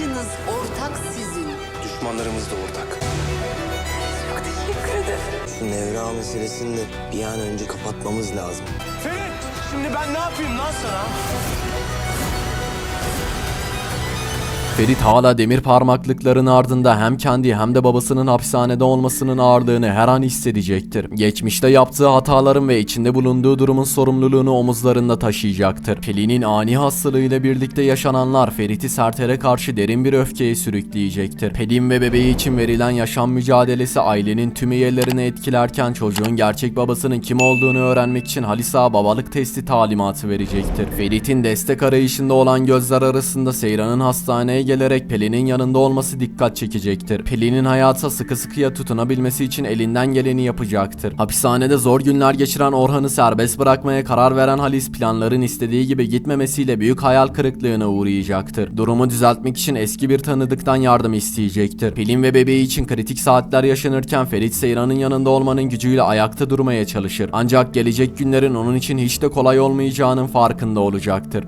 amacınız ortak sizin. Düşmanlarımız da ortak. Çok teşekkür ederim. Şu Nevra meselesini de bir an önce kapatmamız lazım. Ferit! Şimdi ben ne yapayım lan sana? Ferit hala demir parmaklıkların ardında hem kendi hem de babasının hapishanede olmasının ağırlığını her an hissedecektir. Geçmişte yaptığı hataların ve içinde bulunduğu durumun sorumluluğunu omuzlarında taşıyacaktır. Pelin'in ani hastalığıyla birlikte yaşananlar Ferit'i Serter'e karşı derin bir öfkeye sürükleyecektir. Pelin ve bebeği için verilen yaşam mücadelesi ailenin tüm üyelerini etkilerken çocuğun gerçek babasının kim olduğunu öğrenmek için Halisa babalık testi talimatı verecektir. Ferit'in destek arayışında olan gözler arasında Seyran'ın hastaneye gelerek Pelin'in yanında olması dikkat çekecektir. Pelin'in hayata sıkı sıkıya tutunabilmesi için elinden geleni yapacaktır. Hapishanede zor günler geçiren Orhan'ı serbest bırakmaya karar veren Halis planların istediği gibi gitmemesiyle büyük hayal kırıklığına uğrayacaktır. Durumu düzeltmek için eski bir tanıdıktan yardım isteyecektir. Pelin ve bebeği için kritik saatler yaşanırken Ferit Seyran'ın yanında olmanın gücüyle ayakta durmaya çalışır. Ancak gelecek günlerin onun için hiç de kolay olmayacağının farkında olacaktır.